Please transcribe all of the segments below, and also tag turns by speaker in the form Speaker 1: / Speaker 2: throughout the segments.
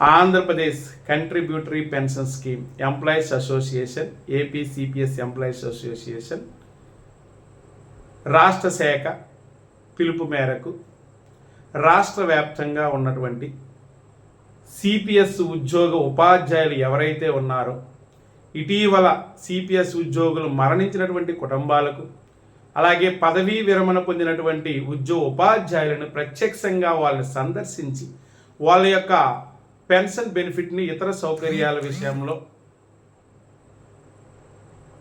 Speaker 1: Andhra Pradesh contributory pension scheme employees association APCPS employees association రాష్ట్ర శాఖ పిలుపు మేరకు రాష్ట్ర వ్యాప్తంగా ఉన్నటువంటి సిపిఎస్ ఉద్యోగ ఉపాధ్యాయులు ఎవరైతే ఉన్నారో ఇటీవల సిపిఎస్ ఉద్యోగులు మరణించినటువంటి కుటుంబాలకు అలాగే పదవీ విరమణ పొందినటువంటి ఉద్యోగ ఉపాధ్యాయులను ప్రత్యక్షంగా వాళ్ళని సందర్శించి వాళ్ళ యొక్క పెన్షన్ బెనిఫిట్ని ఇతర సౌకర్యాల విషయంలో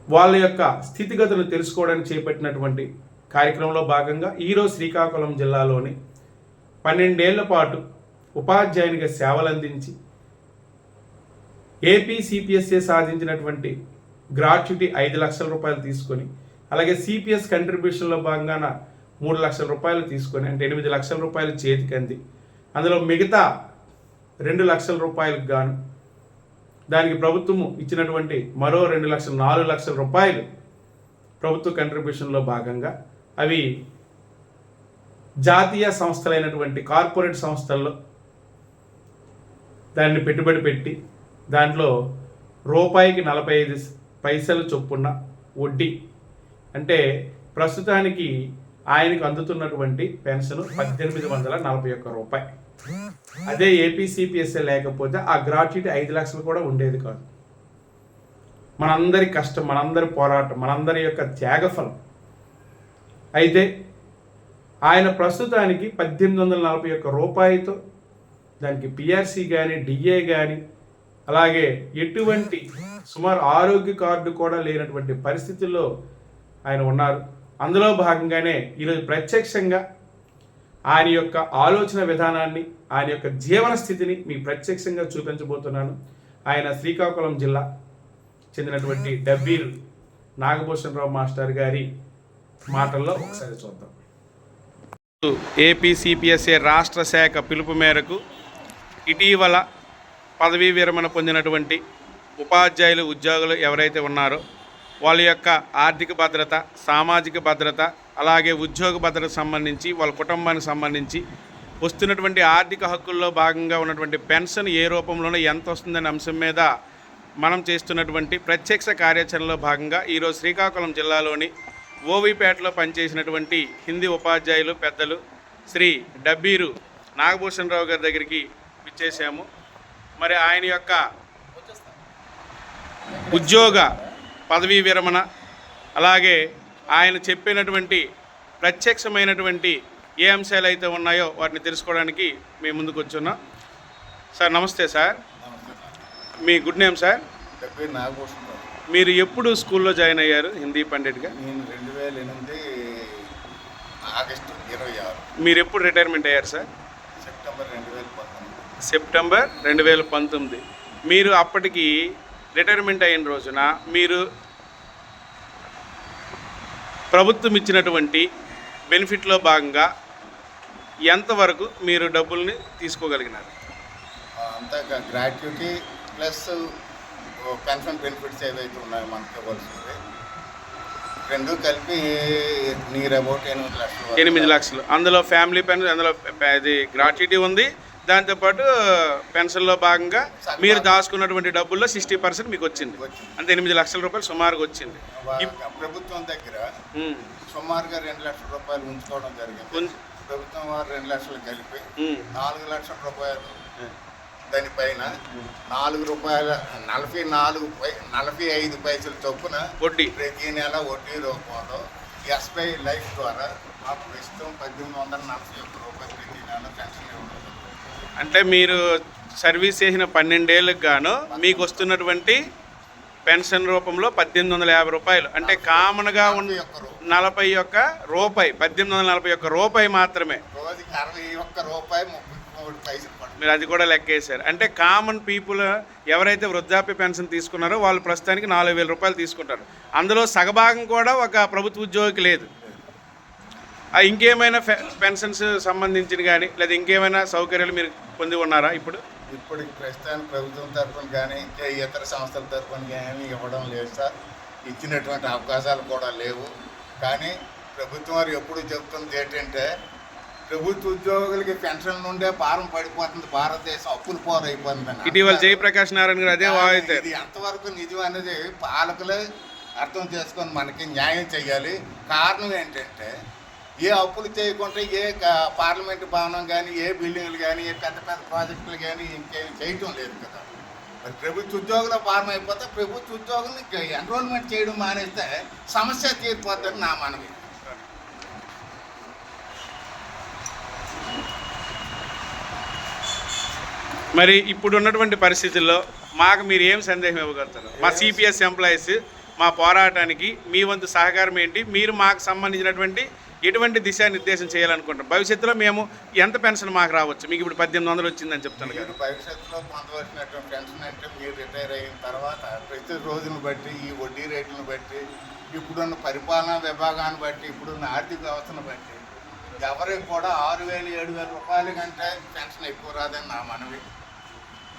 Speaker 1: వాళ్ళ యొక్క స్థితిగతులు తెలుసుకోవడానికి చేపట్టినటువంటి కార్యక్రమంలో భాగంగా ఈరోజు శ్రీకాకుళం జిల్లాలోని పన్నెండేళ్ళ పాటు ఉపాధ్యాయునిగా సేవలు అందించి ఏపీ సిపిఎస్ఏ సాధించినటువంటి గ్రాట్యుటీ ఐదు లక్షల రూపాయలు తీసుకొని అలాగే సిపిఎస్ కంట్రిబ్యూషన్లో భాగంగా మూడు లక్షల రూపాయలు తీసుకొని అంటే ఎనిమిది లక్షల రూపాయలు చేతికి అంది. అందులో మిగతా రెండు లక్షల రూపాయలకు గాను. దానికి ప్రభుత్వము ఇచ్చినటువంటి మరో రెండు లక్షల నాలుగు లక్షల రూపాయలు ప్రభుత్వ కంట్రిబ్యూషన్లో భాగంగా అవి జాతీయ సంస్థలైనటువంటి కార్పొరేట్ సంస్థల్లో దాన్ని పెట్టుబడి పెట్టి దాంట్లో రూపాయికి నలభై ఐదు పైసలు చొప్పున వడ్డీ. అంటే ప్రస్తుతానికి ఆయనకు అందుతున్నటువంటి పెన్షన్ పద్దెనిమిది వందల నలభై ఒక్క రూపాయి. అదే ఏపీసీపీఎస్ఏ లేకపోతే ఆ గ్రాట్యుటీ ఐదు లక్షలు కూడా ఉండేది కాదు. మనందరి కష్టం మనందరి పోరాటం మనందరి యొక్క త్యాగఫలం. అయితే ఆయన ప్రస్తుతానికి పద్దెనిమిది వందల నలభై ఒక్క రూపాయితో దానికి పిఆర్సీ కానీ డిఏ కానీ అలాగే ఎటువంటి సుమారు ఆరోగ్య కార్డు కూడా లేనటువంటి పరిస్థితుల్లో ఆయన ఉన్నారు. అందులో భాగంగానే ఈరోజు ప్రత్యక్షంగా ఆయన యొక్క ఆలోచన విధానాన్ని ఆయన యొక్క జీవన స్థితిని మీకు ప్రత్యక్షంగా చూపించబోతున్నాను. ఆయన శ్రీకాకుళం జిల్లా చెందినటువంటి డబ్బీర్ నాగభూషణరావు మాస్టర్ గారి మాటల్లో ఒకసారి చూద్దాం. ఏపీసీపీఎస్ఏ రాష్ట్ర శాఖ పిలుపు మేరకు ఇటీవల పదవీ విరమణ పొందినటువంటి ఉపాధ్యాయులు ఉద్యోగులు ఎవరైతే ఉన్నారో వాళ్ళ యొక్క ఆర్థిక భద్రత సామాజిక భద్రత అలాగే ఉద్యోగ భద్రత సంబంధించి వాళ్ళ కుటుంబానికి సంబంధించి వస్తున్నటువంటి ఆర్థిక హక్కుల్లో భాగంగా ఉన్నటువంటి పెన్షన్ ఏ రూపంలోనో ఎంత వస్తుందనే అంశం మీద మనం చేస్తున్నటువంటి ప్రత్యక్ష కార్యాచరణలో భాగంగా ఈరోజు శ్రీకాకుళం జిల్లాలోని ఓవిపేటలో పనిచేసినటువంటి హిందీ ఉపాధ్యాయులు పెద్దలు శ్రీ డబ్బీరు నాగభూషణ్ రావు గారి దగ్గరికి ఇచ్చేసాము మరి ఆయన యొక్క ఉద్యోగ పదవీ విరమణ అలాగే ఆయన చెప్పినటువంటి ప్రత్యక్షమైనటువంటి ఏ అంశాలు అయితే ఉన్నాయో వాటిని తెలుసుకోవడానికి మేము ముందుకు వచ్చున్నాం. సార్ నమస్తే సార్. మీ గుడ్ నేమ్ సార్. మీరు ఎప్పుడు స్కూల్లో జాయిన్ అయ్యారు హిందీ పండిట్గా?
Speaker 2: నేను రెండు వేల ఎనిమిది ఆగస్టు ఇరవై ఆరు.
Speaker 1: మీరు ఎప్పుడు రిటైర్మెంట్ అయ్యారు సార్?
Speaker 2: సెప్టెంబర్ రెండు వేల పంతొమ్మిది.
Speaker 1: సెప్టెంబర్ రెండు వేల పంతొమ్మిది. మీరు అప్పటికి రిటైర్మెంట్ అయిన రోజున మీరు ప్రభుత్వం ఇచ్చినటువంటి బెనిఫిట్లో భాగంగా ఎంతవరకు మీరు డబ్బుల్ని తీసుకోగలిగినారు?
Speaker 2: అంతా గ్రాట్యుటీ ప్లస్ పెన్షన్ బెనిఫిట్స్ ఏవైతే ఉన్నాయో మనకి ఇవ్వాల్సింది. రెండు కలిపి నీరు అబౌట్ ఎనిమిది లక్షలు.
Speaker 1: ఎనిమిది లక్షలు. అందులో ఫ్యామిలీ పెన్షన్ అందులో ఇది గ్రాట్యుటీ ఉంది దాంతోపాటు పెన్షన్లో భాగంగా మీరు దాచుకున్నటువంటి డబ్బుల్లో సిక్స్టీ పర్సెంట్ మీకు వచ్చింది. అంటే ఎనిమిది లక్షల రూపాయలు సుమారుగా వచ్చింది.
Speaker 2: ప్రభుత్వం దగ్గర సుమారుగా రెండు లక్షల రూపాయలు ఉంచుకోవడం జరిగింది. ప్రభుత్వం వారు రెండు లక్షలు కలిపి నాలుగు లక్షల రూపాయలు దానిపైన నాలుగు రూపాయల నలభై నాలుగు పై నలభై ఐదు పైసలు చొప్పున
Speaker 1: వడ్డీ.
Speaker 2: ప్రతి నెల వడ్డీ రూపంలో ఎస్బీఐ లైఫ్ ద్వారా మాకు ప్రస్తుతం పద్దెనిమిది వందల నలభై ఒక్క రూపాయలు ప్రతి నెల.
Speaker 1: అంటే మీరు సర్వీస్ చేసిన పన్నెండేళ్ళకి గాను మీకు వస్తున్నటువంటి పెన్షన్ రూపంలో పద్దెనిమిది వందల యాభై రూపాయలు. అంటే కామన్గా ఉన్న
Speaker 2: నలభై ఒక్క
Speaker 1: రూపాయి పద్దెనిమిది వందల నలభై ఒక్క రూపాయి మాత్రమే. మీరు అది కూడా లెక్కేశారు. అంటే కామన్ పీపుల్ ఎవరైతే వృద్ధాప్య పెన్షన్ తీసుకున్నారో వాళ్ళు ప్రస్తుతానికి నాలుగు వేల రూపాయలు తీసుకుంటారు. అందులో సగభాగం కూడా ఒక ప్రభుత్వ ఉద్యోగికి లేదు. ఇంకేమైనా పెన్షన్స్ సంబంధించిన కానీ లేదా ఇంకేమైనా సౌకర్యాలు మీరు పొంది ఉన్నారా ఇప్పుడు?
Speaker 2: ఇప్పుడు ప్రస్తుతానికి ప్రభుత్వం తరఫున కానీ ఇంకా ఇతర సంస్థల తరఫున కానీ ఇవ్వడం లేదు సార్. ఇచ్చినటువంటి అవకాశాలు కూడా లేవు. కానీ ప్రభుత్వం వారు ఎప్పుడు చెబుతుంది ఏంటంటే ప్రభుత్వ ఉద్యోగులకి పెన్షన్ నుండే భారం పడిపోతుంది. భారతదేశం అప్పులు పోరు అయిపోతుంది
Speaker 1: ఇటీవల జయప్రకాష్ నారాయణ గారు అదే వాయిదారు
Speaker 2: ఇది ఎంతవరకు నిజం అనేది పాలకులే అర్థం చేసుకొని మనకి న్యాయం చేయాలి కారణం ఏంటంటే ఏ అప్పులు చేయకుండా ఏ పార్లమెంట్ భవనం కానీ ఏ బిల్డింగ్లు కానీ ఏ పెద్ద పెద్ద ప్రాజెక్టులు కానీ ఇంకేం చేయటం లేదు కదా. మరి ప్రభుత్వ ఉద్యోగుల భారం అయిపోతే ప్రభుత్వ ఉద్యోగుల్ని ఎన్రోల్మెంట్ చేయడం మానేస్తే సమస్య తీరిపోద్దని నా మనవి.
Speaker 1: మరి ఇప్పుడు ఉన్నటువంటి పరిస్థితుల్లో మాకు మీరు ఏం సందేహం ఇవ్వగలుగుతారు? మా సిపిఎస్ ఎంప్లాయీస్ మా పోరాటానికి మీ వంతు సహకారం ఏంటి? మీరు మాకు సంబంధించినటువంటి ఎటువంటి దిశానిర్దేశం చేయాలనుకుంటాం భవిష్యత్తులో మేము ఎంత పెన్షన్ మాకు రావచ్చు? మీకు ఇప్పుడు పద్దెనిమిది వందలు వచ్చిందని చెప్తాను కదా.
Speaker 2: భవిష్యత్తులో పొందవలసినటువంటి పెన్షన్ అంటే మీరు రిటైర్ అయిన తర్వాత ప్రతి రోజును బట్టి ఈ వడ్డీ రేట్లను బట్టి ఇప్పుడున్న పరిపాలనా విభాగాన్ని బట్టి ఇప్పుడున్న ఆర్థిక వ్యవస్థను బట్టి ఎవరికి కూడా ఆరు వేలు ఏడు వేల రూపాయల కంటే పెన్షన్ ఎక్కువ రాదని నా మనవి.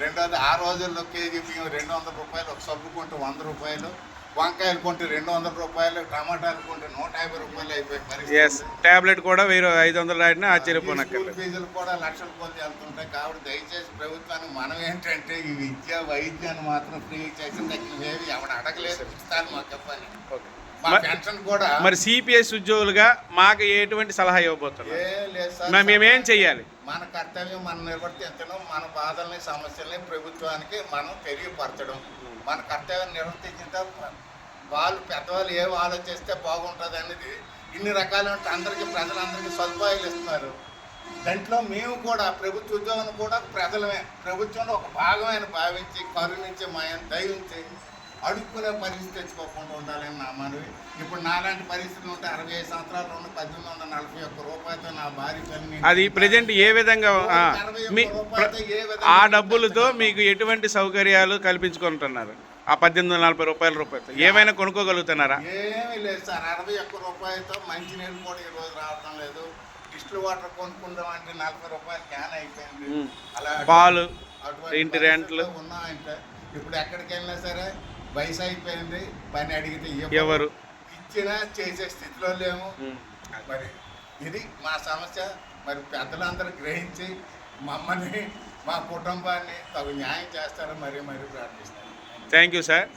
Speaker 2: రెండోది ఆ రోజుల్లో కేజీ బియ్యం రెండు వందల రూపాయలు ఒక సబ్బుకుంటే వంద రూపాయలు. వంకాయలు కొంటే రెండు వందల రూపాయలు టమాటాలు కొంటే నూట యాభై రూపాయలు అయిపోయి
Speaker 1: ఎస్ టాబ్లెట్ కూడా వెయ్యి ఐదు వందలు రాడినా ఆశ్చర్యపోనక్కర్లేదు.
Speaker 2: ఫీజులు కూడా లక్షల కొద్ది వెళ్తుంటాయి కాబట్టి దయచేసి ప్రభుత్వానికి మనం ఏంటంటే ఈ విద్య వైద్యాన్ని మాత్రం ఫ్రీ చేసి తగ్గిన ఏవి ఎవడు అడగలేదు ఇస్తాను మాకు చెప్పని మా
Speaker 1: మరి-
Speaker 2: పెన్షన్ కూడా
Speaker 1: మరి సిపిఎస్ ఉద్యోగులుగా మాకు ఎటువంటి సలహా ఇవ్వబోతున్నారు? మేమేం చెయ్యాలి?
Speaker 2: మన కర్తవ్యం మనం నిర్వర్తించడం మన బాధల్ని సమస్యల్ని ప్రభుత్వానికి మనం తెలియపరచడం. మన కర్తవ్యం నిర్వర్తించిన వాళ్ళు పెద్దవాళ్ళు ఏం ఆలోచిస్తే బాగుంటుంది అనేది ఇన్ని రకాల అందరికీ ప్రజలందరికీ సదుపాయాలు ఇస్తున్నారు. దాంట్లో మేము కూడా ప్రభుత్వ ఉద్యోగం కూడా ప్రజలమే. ప్రభుత్వంలో ఒక భాగమైన భావించి కరుణించి మాయం దయించి అడుక్కునే పరిస్థితి తెచ్చుకోకుండా ఉండాలని నా మనవి. ఇప్పుడు నాలాంటి పరిస్థితులు ఉంటే అరవై ఐదు సంవత్సరాలు ఉన్న పద్దెనిమిది వందల నలభై ఒక్క రూపాయలతో నా భార్య
Speaker 1: అది ప్రజెంట్ ఏ విధంగా ఆ, డబ్బులతో మీకు ఎటువంటి సౌకర్యాలు కల్పించుకుంటున్నారు? ఆ పద్దెనిమిది వందల నలభై రూపాయల రూపాయలతో ఏమైనా కొనుక్కోగలుగుతున్నారా?
Speaker 2: ఏమీ లేదు సార్. అరవై ఒక్క రూపాయలతో మంచి నీళ్ళు కూడా ఈ రోజు రావటం లేదు. డిస్టిల్ వాటర్ కొనుక్కుందాం అంటే నలభై రూపాయలు క్యాన్ అయిపోయింది. అలా
Speaker 1: పాలు ఇంటి రెంట్లు
Speaker 2: ఉన్నాయంటే ఇప్పుడు ఎక్కడికి వెళ్ళినా సరే వయసు అయిపోయింది పని అడిగితే.
Speaker 1: ఎవరు?
Speaker 2: ఇచ్చినా చేసే స్థితిలో లేము. మరి ఇది మా సమస్య. మరి పెద్దలందరూ గ్రహించి మమ్మల్ని మా కుటుంబాన్ని తగు న్యాయం చేస్తారని మరీ మరీ ప్రార్థిస్తాను
Speaker 1: థ్యాంక్ యూ సార్